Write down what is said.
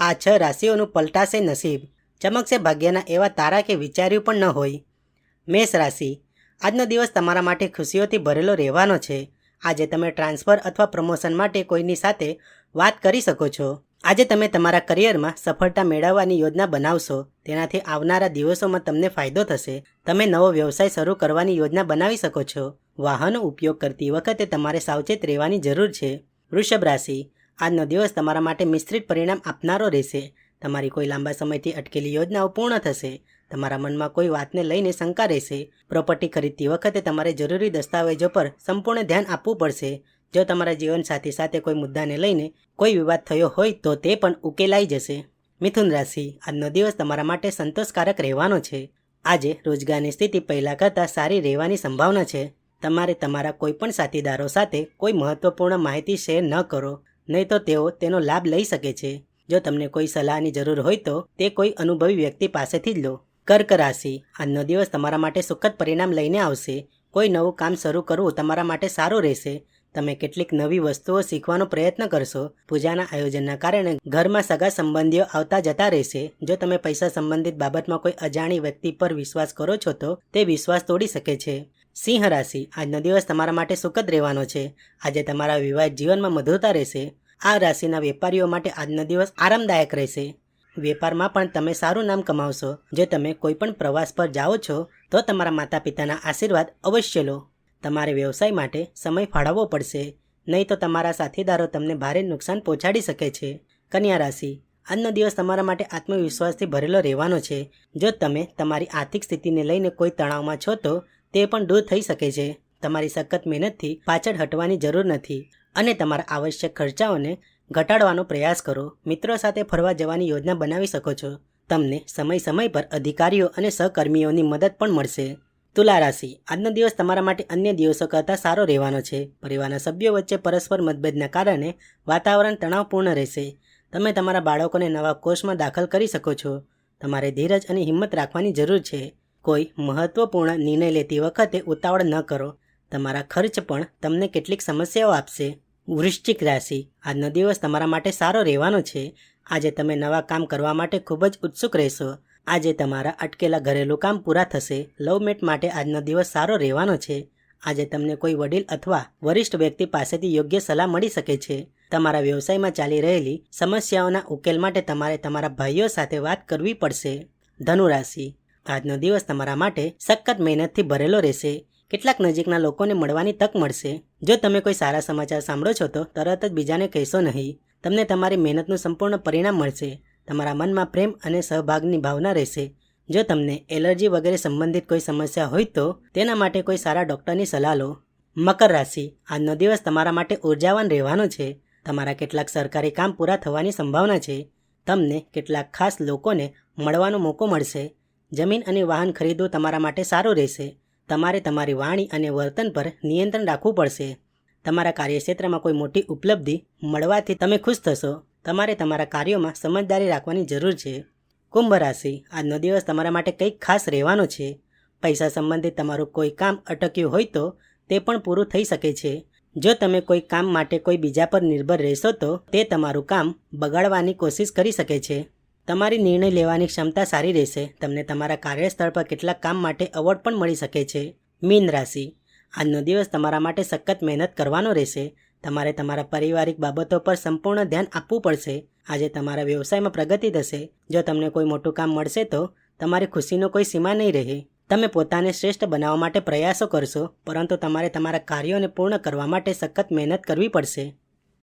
આ છ રાશિઓનું પલટાશે નસીબ. ચમકશે ભાગ્યના એવા તારા કે વિચાર્યું પણ ન હોય. મેષ રાશિ. આજનો દિવસ તમારા માટે ખુશીઓથી ભરેલો રહેવાનો છે. આજે તમે ટ્રાન્સફર અથવા પ્રમોશન માટે કોઈની સાથે વાત કરી શકો છો. આજે તમે તમારા કરિયરમાં સફળતા મેળવવાની યોજના બનાવશો. તેનાથી આવનારા દિવસોમાં તમને ફાયદો થશે. તમે નવો વ્યવસાય શરૂ કરવાની યોજના બનાવી શકો છો. વાહનનો ઉપયોગ કરતી વખતે તમારે સાવચેત રહેવાની જરૂર છે. વૃષભ રાશિ. આજનો દિવસ તમારા માટે મિશ્રિત પરિણામ આપનારો રહેશે. તમારી કોઈ લાંબા સમયથી અટકેલી યોજનાઓ પૂર્ણ થશે. તમારા મનમાં કોઈ વાતને લઈને શંકા રહેશે. પ્રોપર્ટી ખરીદતી વખતે તમારે જરૂરી દસ્તાવેજો પર સંપૂર્ણ ધ્યાન આપવું પડશે. જો તમારા જીવનસાથી સાથે કોઈ મુદ્દાને લઈને કોઈ વિવાદ થયો હોય તો તે પણ ઉકેલાઈ જશે. મિથુન રાશિ, આજનો દિવસ તમારા માટે સંતોષકારક રહેવાનો છે. આજે રોજગારની સ્થિતિ પહેલાં કરતાં સારી રહેવાની સંભાવના છે. તમારે તમારા કોઈપણ સાથીદારો સાથે કોઈ મહત્વપૂર્ણ માહિતી શેર ન કરો. નહીં તો તેઓ તેનો લાભ લઈ શકે છે. જો તમને કોઈ સલાહની જરૂર હોય તો તે કોઈ અનુભવી વ્યક્તિ પાસેથી જ લો. કર્ક રાશિ. આજનો દિવસ તમારા માટે સુખદ પરિણામ લઈને આવશે. કોઈ નવું કામ શરૂ કરવું તમારા માટે સારું રહેશે. તમે કેટલીક નવી વસ્તુઓ શીખવાનો પ્રયત્ન કરશો. પૂજાના આયોજનના કારણે ઘરમાં સગા સંબંધીઓ આવતા જતા રહેશે. જો તમે પૈસા સંબંધિત બાબતમાં કોઈ અજાણી વ્યક્તિ પર વિશ્વાસ કરો છો તો તે વિશ્વાસ તોડી શકે છે. સિંહ રાશિ. આજનો દિવસ તમારા માટે સુખદ રહેવાનો છે. આજે તમારા વિવાહિત જીવનમાં મધુરતા રહેશે. આ રાશિના વેપારીઓ માટે આજનો દિવસ આરામદાયક રહેશે. વેપારમાં પણ તમે સારું નામ કમાવશો. જો તમે કોઈ પણ પ્રવાસ પર જાઓ છો, તો તમારા માતા પિતાના આશીર્વાદ અવશ્ય લો. તમારે વ્યવસાય માટે સમય ફાળવવો પડશે, નહીં તો તમારા સાથીદારો તમને ભારે નુકસાન પહોંચાડી શકે છે. કન્યા રાશિ. આજનો દિવસ તમારા માટે આત્મવિશ્વાસથી ભરેલો રહેવાનો છે. જો તમે તમારી આર્થિક સ્થિતિને લઈને કોઈ તણાવમાં છો તો તે પણ દૂર થઈ શકે છે. તમારી સખત મહેનતથી પાછળ હટવાની જરૂર નથી અને તમારા આવશ્યક ખર્ચાઓને ઘટાડવાનો પ્રયાસ કરો. મિત્રો સાથે ફરવા જવાની યોજના બનાવી શકો છો. તમને સમય સમય પર અધિકારીઓ અને સહકર્મીઓની મદદ પણ મળશે. તુલા રાશિ આજનો દિવસ તમારા માટે અન્ય દિવસો કરતાં સારો રહેવાનો છે. પરિવારના સભ્યો વચ્ચે પરસ્પર મતભેદના કારણે વાતાવરણ તણાવપૂર્ણ રહેશે. તમે તમારા બાળકોને નવા કોર્સમાં દાખલ કરી શકો છો. તમારે ધીરજ અને હિંમત રાખવાની જરૂર છે. કોઈ મહત્વપૂર્ણ નિર્ણય લેતી વખતે ઉતાવળ ન કરો. તમારા ખર્ચ પણ તમને કેટલીક સમસ્યાઓ આપશે. વૃશ્ચિક રાશિ. આજનો દિવસ તમારા માટે સારો રહેવાનો છે. આજે તમે નવા કામ કરવા માટે ખૂબ જ ઉત્સુક રહેશો. આજે તમારા અટકેલા ઘરેલું કામ પૂરા થશે. લવમેટ માટે આજનો દિવસ સારો રહેવાનો છે. આજે તમને કોઈ વડીલ અથવા વરિષ્ઠ વ્યક્તિ પાસેથી યોગ્ય સલાહ મળી શકે છે. તમારા વ્યવસાયમાં ચાલી રહેલી સમસ્યાઓના ઉકેલ માટે તમારે તમારા ભાઈઓ સાથે વાત કરવી પડશે. ધનુ રાશિ આજનો દિવસ તમારા માટે સખત મહેનતથી ભરેલો રહેશે. કેટલાક નજીકના લોકોને મળવાની તક મળશે. જો તમે કોઈ સારા સમાચાર સાંભળો છો તો તરત જ બીજાને કહેશો નહીં. તમને તમારી મહેનતનું સંપૂર્ણ પરિણામ મળશે. તમારા મનમાં પ્રેમ અને સહભાગની ભાવના રહેશે. જો તમને એલર્જી વગેરે સંબંધિત કોઈ સમસ્યા હોય તો તેના માટે કોઈ સારા ડૉક્ટરની સલાહ લો. મકર રાશિ. આજનો દિવસ તમારા માટે ઉર્જાવાન રહેવાનો છે. તમારા કેટલાક સરકારી કામ પૂરા થવાની સંભાવના છે. તમને કેટલાક ખાસ લોકોને મળવાનો મોકો મળશે. જમીન અને વાહન ખરીદવું તમારા માટે સારું રહેશે. તમારે તમારી વાણી અને વર્તન પર નિયંત્રણ રાખવું પડશે. તમારા કાર્યક્ષેત્રમાં કોઈ મોટી ઉપલબ્ધિ મળવાથી તમે ખુશ થશો. તમારે તમારા કાર્યોમાં સમજદારી રાખવાની જરૂર છે. કુંભ રાશિ, આજનો દિવસ તમારા માટે કંઈક ખાસ રહેવાનો છે. પૈસા સંબંધિત તમારું કોઈ કામ અટક્યું હોય તો તે પણ પૂરું થઈ શકે છે. જો તમે કોઈ કામ માટે કોઈ બીજા પર નિર્ભર રહેશો તો તે તમારું કામ બગાડવાની કોશિશ કરી શકે છે. તમારી નિર્ણય લેવાની ક્ષમતા સારી રહેશે. તમને તમારા કાર્યસ્થળ પર કેટલાક કામ માટે એવોર્ડ પણ મળી શકે છે. મીન રાશિ, આજનો દિવસ તમારા માટે સખત મહેનત કરવાનો રહેશે. તમારે તમારા પારિવારિક બાબતો પર સંપૂર્ણ ધ્યાન આપવું પડશે. આજે તમારા વ્યવસાયમાં પ્રગતિ થશે. જો તમને કોઈ મોટું કામ મળશે તો તમારી ખુશીનો કોઈ સીમા નહીં રહે. તમે પોતાને શ્રેષ્ઠ બનાવવા માટે પ્રયાસો કરશો, પરંતુ તમારે તમારા કાર્યોને પૂર્ણ કરવા માટે સખત મહેનત કરવી પડશે.